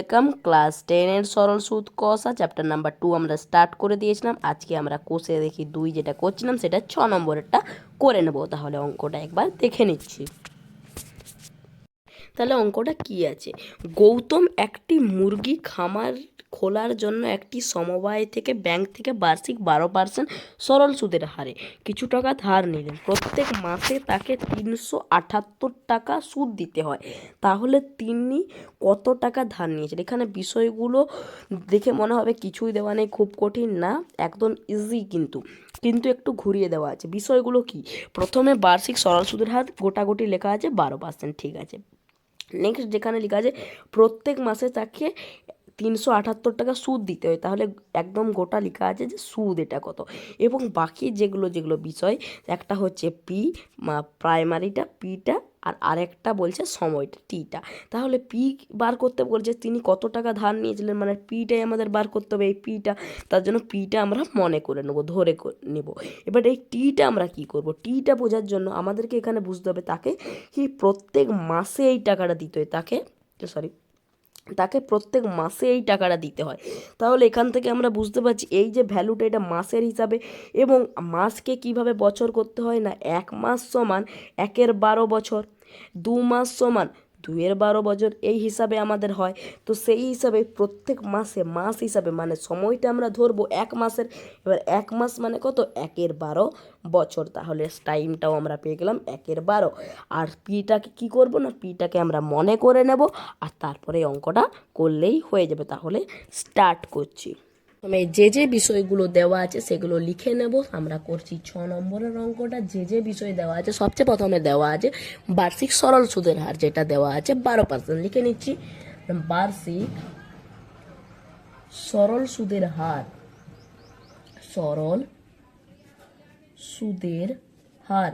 Welcome class টেনের সরল সুদ কষা চ্যাপ্টার নাম্বার টু আমরা স্টার্ট করে দিয়েছিলাম। আজকে আমরা কোষে দেখি দুই যেটা করছিলাম, সেটা ছ নম্বরেরটা করে নেব। তাহলে অঙ্কটা একবার দেখে নিচ্ছি। তাহলে অঙ্কটা কি আছে? গৌতম একটি মুরগি খামার খোলার জন্য একটি সমবায় থেকে ব্যাংক থেকে বার্ষিক বারো পার্সেন্ট সরল সুদের হারে। কিছু টাকা ধার নিলেন। প্রত্যেক মাসে তাকে তিনশো আটাত্তর টাকা সুদ দিতে হয়। তাহলে তিনি কত টাকা ধার নিয়েছেন? এখানে বিষয়গুলো দেখে মনে হবে কিছুই দেওয়া নেই, খুব কঠিন না, একদম ইজি কিন্তু। কিন্তু একটু ঘুরিয়ে দেওয়া আছে। বিষয়গুলো কি? প্রথমে বার্ষিক সরল সুদের হার গোটাগুটি লেখা আছে, বারো পার্সেন্ট, ঠিক আছে। নেক্সট যেখানে লেখা আছে, প্রত্যেক মাসে তাকে তিনশো আটাত্তর টাকা সুদ দিতে হয়। তাহলে একদম গোটা লেখা আছে যে সুদ এটা কত। এবং বাকি যেগুলো যেগুলো বিষয়, একটা হচ্ছে পি প্রাইমারিটা পিটা আর আরেকটা বলছে সময়টা টিটা তাহলে পি বার করতে বলছে, তিনি কত টাকা ধার নিয়েছিলেন? মানে পিটাই আমাদের বার করতে হবে, এই পিটা তার জন্য পিটা আমরা মনে করে নেব, ধরে নেব। এবার এই টিটা আমরা কি করব? টিটা বোঝার জন্য আমাদেরকে এখানে বুঝতে হবে, তাকে কি প্রত্যেক মাসে এই টাকাটা দিতে হয়? তাকে সরি তাকে প্রত্যেক মাসে এই টাকাটা দিতে হয়। তাহলে এখান থেকে আমরা বুঝতে পারছি এই যে ভ্যালুটা এটা মাসের হিসাবে এবং মাসকে কীভাবে বছর করতে হয় না? এক মাস সমান একের বারো বছর, দু মাস সমান দুইয়ের বারো বছর এই হিসাবে আমাদের হয়। তো সেই হিসাবে প্রত্যেক মাসে মাস হিসাবে মানে সময়টা আমরা ধরবো এক মাসের। এবার এক মাস মানে কত? একের বারো বছর। তাহলে টাইমটাও আমরা পেয়ে গেলাম একের বারো। আর পিটাকে কি করব না? পিটাকে আমরা মনে করে নেব। আর তারপরে অঙ্কটা করলেই হয়ে যাবে। তাহলে স্টার্ট করছি। প্রথমে যে যে বিষয়গুলো দেওয়া আছে সেগুলো লিখে নেব। আমরা করছি ছ নম্বরের অঙ্কটা। যে যে বিষয় দেওয়া আছে, সবচেয়ে প্রথমে দেওয়া আছে বার্ষিক সরল সুদের হার যেটা দেওয়া আছে, বারো পার্সেন্ট লিখে নিচ্ছি। বার্ষিক সরল সুদের হার, সরল সুদের হার,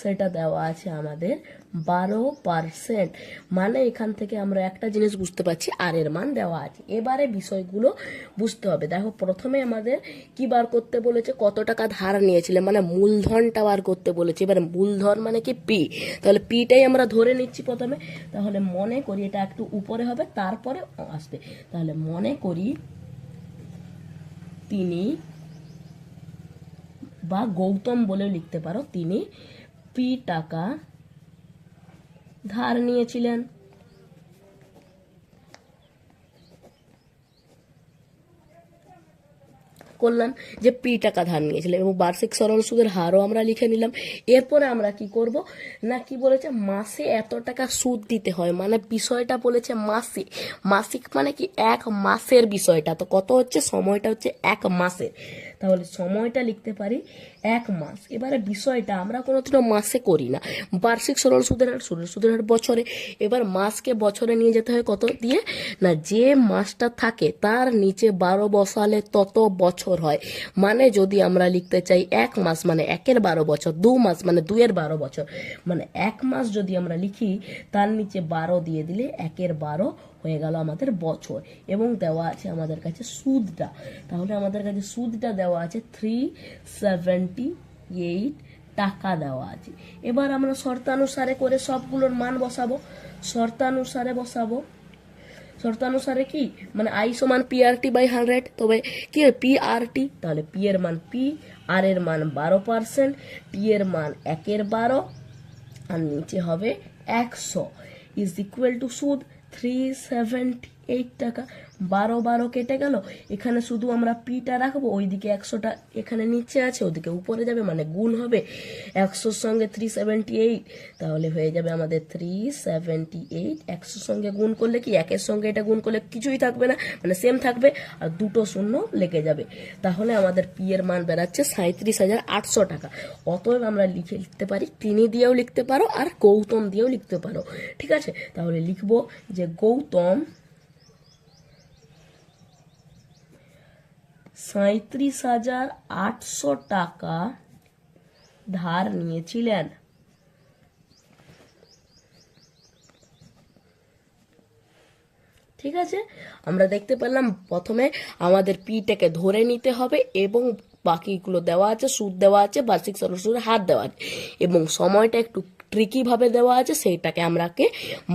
সেটা দেওয়া আছে আমাদের বারো পারসেন্ট। মানে এখান থেকে আমরা একটা জিনিস বুঝতে পারছি, আর এর মান দেওয়া আছে। এবারে বিষয়গুলো বুঝতে হবে। দেখো, প্রথমে আমাদের কি বার করতে বলেছে? কত টাকা ধার নিয়েছিলেন মানে মূলধনটা বার করতে বলেছে। এবারে মূলধন মানে কি? পি। তাহলে পিটাই আমরা ধরে নিচ্ছি প্রথমে। তাহলে মনে করি এটা একটু উপরে হবে, তারপরে আসবে। তাহলে মনে করি তিনি বা গৌতম বলে লিখতে পারো, তিনি পি টাকা ধার নিয়েছিলেন। করলাম যে পি টাকা ধার নিয়েছিলেন এবং বার্ষিক সরল সুদের হারও আমরা লিখে নিলাম। এরপরে আমরা কি করব? না, কি বলেছে? মাসে এত টাকা সুদ দিতে হয়। মানে বিষয়টা বলেছে মাসে। মাসিক মানে কি? এক মাসের বিষয়টা। তো কত হচ্ছে? সময়টা হচ্ছে এক মাসের। তাহলে সময়টা লিখতে পারি এক মাস। এবারে বিষয়টা আমরা কোনোদিনও মাসে করি না। বার্ষিক সরল সুদের হার, সরল সুদের হার বছরে। এবার মাসকে বছরে নিয়ে যেতে হয় কত দিয়ে? না, যে মাসটা থাকে তার নিচে বারো বসালে তত বছর হয়। মানে যদি আমরা লিখতে চাই এক মাস মানে একের বারো বছর, দু মাস মানে দুয়ের বারো বছর। মানে এক মাস যদি আমরা লিখি, তার নিচে বারো দিয়ে দিলে একের বারো হয়ে গেল আমাদের বছর এবং দেওয়া আছে আমাদের কাছে সুদটা। তাহলে আমাদের কাছে সুদটা দেওয়া আছে থ্রি সেভেন্টি এইট টাকা দেওয়া আছে। এবার আমরা শর্তানুসারে করে সবগুলোর মান বসাবো। শর্তানুসারে বসাবো। শর্তানুসারে কি? মানে আই সমান P R T by hundred তবে কি পি আর টি তাহলে পি এর মান পি আর এর মান বারো পার্সেন্ট টি এর মান একের বারো, আর নিচে হবে একশো। ইজ ইকুয়াল টু সুদ। থ্রি সেভেন্টি এইট টাকা। বারো বারো কেটে গেল। এখানে শুধু আমরা পিটা রাখব, ওইদিকে একশোটা এখানে নিচে আছে, ওদিকে উপরে যাবে মানে গুণ হবে একশোর সঙ্গে থ্রি সেভেন্টি এইট তাহলে হয়ে যাবে আমাদের থ্রি সেভেন্টি এইট একশোর সঙ্গে গুণ করলে কি? একের সঙ্গে এটা গুণ করলে কিছুই থাকবে না মানে সেম থাকবে, আর দুটো শূন্য লেগে যাবে। তাহলে আমাদের পি এর মান বেড়াচ্ছে সাঁত্রিশ হাজার আটশো টাকা। অতএব আমরা লিখে লিখতে পারি, তিনি দিয়েও লিখতে পারো, আর গৌতম দিয়েও লিখতে পারো। ঠিক আছে? তাহলে লিখব যে গৌতম সাঁত্রিশ হাজার আটশো টাকা ধার নিয়েছিলেন। ঠিক আছে? আমরা দেখতে পেলাম প্রথমে আমাদের পিটাকে ধরে নিতে হবে এবং বাকিগুলো দেওয়া আছে, সুদ দেওয়া আছে, বার্ষিক সরস্বতীর হাত দেওয়া আছে এবং সময়টা একটু ট্রিকিভাবে দেওয়া আছে, সেইটাকে আমরাকে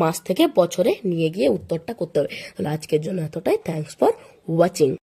মাস থেকে বছরে নিয়ে গিয়ে উত্তরটা করতে হবে। তাহলে আজকের জন্য এতটাই। Thanks for watching